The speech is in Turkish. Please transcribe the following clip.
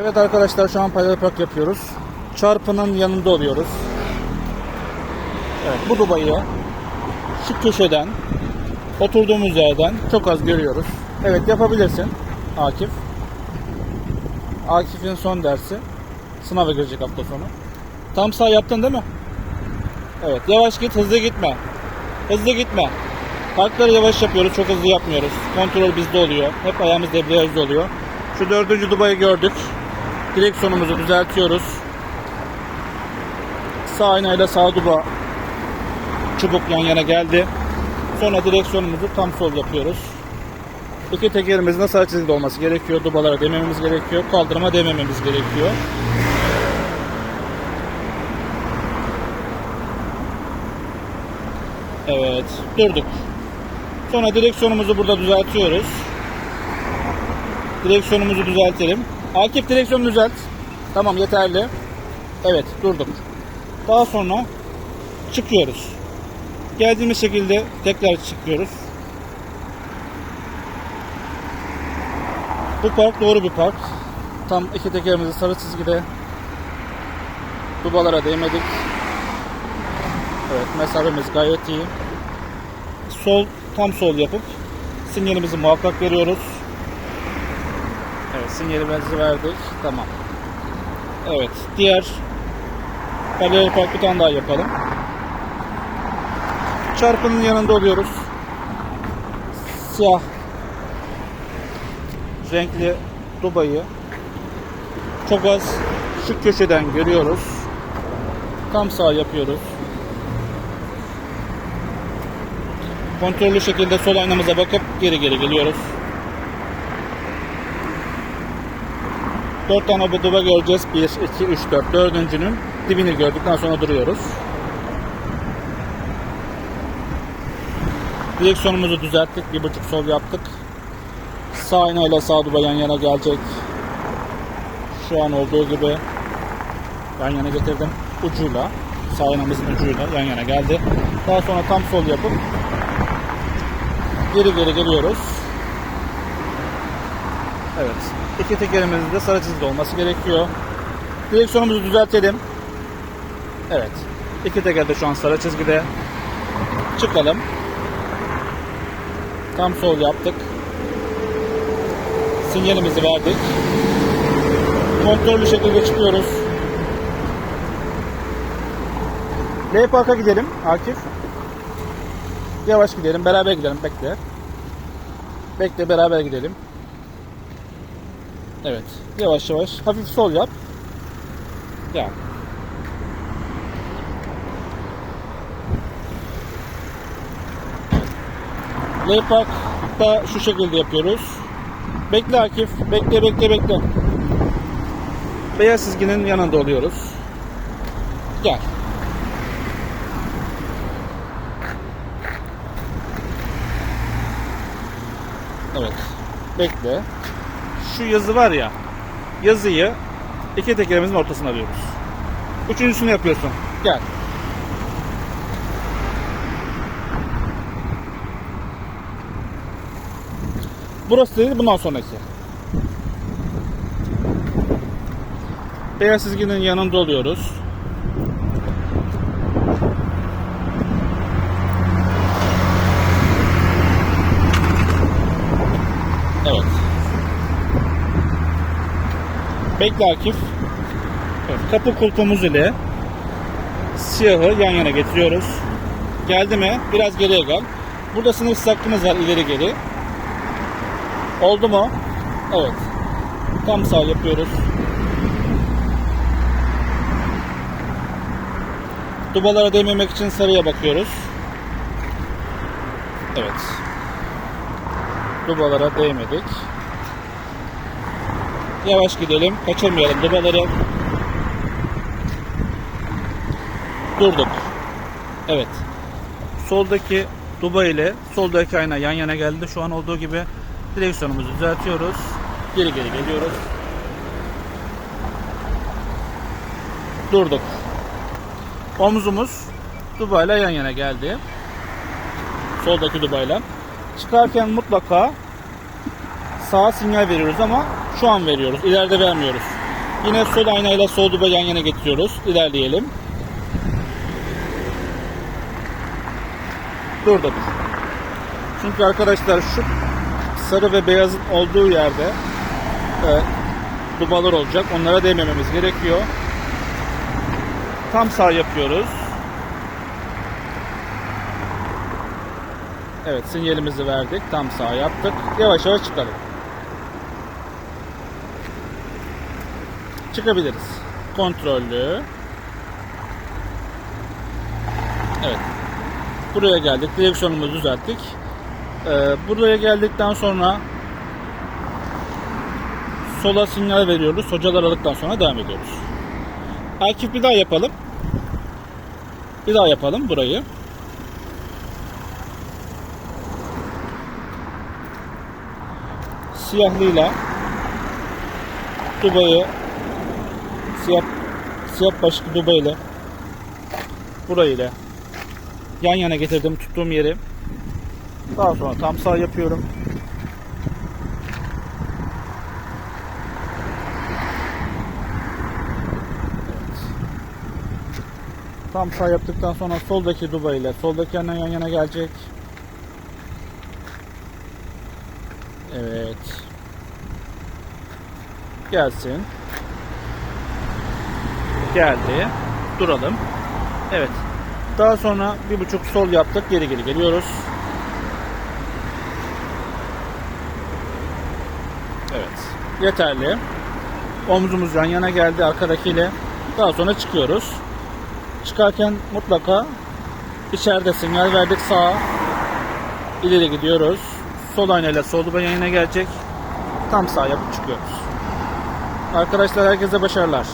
Evet arkadaşlar şu an paralel park yapıyoruz. Çarpının yanında oluyoruz. Evet bu Dubai'yi şu köşeden oturduğumuz yerden çok az görüyoruz. Evet yapabilirsin Akif. Akif'in son dersi. Sınava girecek hafta sonu. Tam sağ yaptın değil mi? Evet yavaş git hızlı gitme. Hızlı gitme. Parkları yavaş yapıyoruz çok hızlı yapmıyoruz. Kontrol bizde oluyor. Hep ayağımız debriyajda oluyor. Şu dördüncü Dubai'yi gördük. Direksiyonumuzu düzeltiyoruz. Sağ aynayla sağ duba çubuk yan yana geldi. Sonra direksiyonumuzu tam sol yapıyoruz. İki tekerimizin de sağ çizgide olması gerekiyor. Dubalara değmememiz gerekiyor. Kaldırıma değmememiz gerekiyor. Evet, durduk. Sonra direksiyonumuzu burada düzeltiyoruz. Direksiyonumuzu düzeltelim. Akif direksiyonu düzelt. Tamam yeterli. Evet durduk. Daha sonra çıkıyoruz. Geldiğimiz şekilde tekrar çıkıyoruz. Bu park doğru bir park. Tam iki tekerimizi sarı çizgide. Dubalara değmedik. Evet mesafemiz gayet iyi. Sol tam sol yapıp sinyalimizi muhakkak veriyoruz. Evet sinyalimizi verdik. Tamam. Evet diğer paralel park bir tane daha yapalım. Çarpının yanında oluyoruz. Siyah renkli Dubai'yi çok az şu köşeden görüyoruz. Tam sağ yapıyoruz. Kontrollü şekilde sol aynamıza bakıp geri geri geliyoruz. Dört tane bu duba göreceğiz. 1, 2, 3, 4. Dördüncünün dibini gördükten sonra duruyoruz. Direksiyonumuzu düzelttik. Bir buçuk sol yaptık. Sağ aynayla sağ duba yan yana gelecek. Şu an olduğu gibi yan yana getirdim. Ucuyla. Sağ aynamızın ucuyla yan yana geldi. Daha sonra tam sol yapıp geri geri geliyoruz. Evet. İki tekerimizin de sarı çizgide olması gerekiyor. Direksiyonumuzu düzeltelim. Evet. İki teker de şu an sarı çizgide. Çıkalım. Tam sol yaptık. Sinyalimizi verdik. Kontrollü şekilde çıkıyoruz. L Park'a gidelim Akif. Yavaş gidelim. Beraber gidelim. Bekle. Bekle beraber gidelim. Evet. Yavaş yavaş. Hafif sol yap. Ya. L Park'ta şu şekilde yapıyoruz. Bekle Akif. Bekle bekle bekle. Beyaz çizginin yanında oluyoruz. Gel. Evet. Bekle. Şu yazı var ya. Yazıyı iki tekerimizin ortasına alıyoruz. Üçüncüsünü yapıyorsun. Gel. Burası değil bundan sonraki. Beyaz çizginin yanında oluyoruz. Evet. Bekle Akif. Evet, kapı kulpumuz ile siyahı yan yana getiriyoruz. Geldi mi? Biraz geriye gel. Burada sınırsız hakkımız var ileri geri. Oldu mu? Evet. Tam sağ yapıyoruz. Dubalara değmemek için sarıya bakıyoruz. Evet. Dubalara değmedik. Yavaş gidelim. Kaçırmayalım dubaları. Durduk. Evet. Soldaki duba ile soldaki ayna yan yana geldi. Şu an olduğu gibi direksiyonumuzu düzeltiyoruz. Geri geri geliyoruz. Durduk. Omzumuz dubayla yan yana geldi. Soldaki dubayla. Çıkarken mutlaka sağa sinyal veriyoruz ama şu an veriyoruz. İleride vermiyoruz. Yine sol aynayla sol duba yan yana getiriyoruz. İlerleyelim. Dur da dur. Çünkü arkadaşlar şu sarı ve beyazın olduğu yerde e, dubalar olacak. Onlara değmememiz gerekiyor. Tam sağ yapıyoruz. Evet sinyalimizi verdik. Tam sağ yaptık. Yavaş yavaş çıkalım. Çıkabiliriz. Kontrollü. Evet. Buraya geldik. Direksiyonumuzu düzelttik. Ee, buraya geldikten sonra sola sinyal veriyoruz. Hocalar aldıktan sonra devam ediyoruz. Akif bir daha yapalım. Bir daha yapalım burayı. Siyahlıyla Dubai'ye siyah siyah başlı Dubai ile burayı ile yan yana getirdim tuttuğum yeri. Daha sonra tam sağ yapıyorum. Tam sağ yaptıktan sonra soldaki Dubai ile soldaki yandan yan yana gelecek. Evet. Gelsin. Geldi. Duralım. Evet. Daha sonra bir buçuk sol yaptık. Geri geri geliyoruz. Evet. Yeterli. Omzumuz yan yana geldi arkadakiyle. Daha sonra çıkıyoruz. Çıkarken mutlaka içeride sinyal verdik sağa. İleri gidiyoruz. Sol aynayla sol duba yan yana gelecek. Tam sağ yapıp çıkıyoruz. Arkadaşlar herkese başarılar.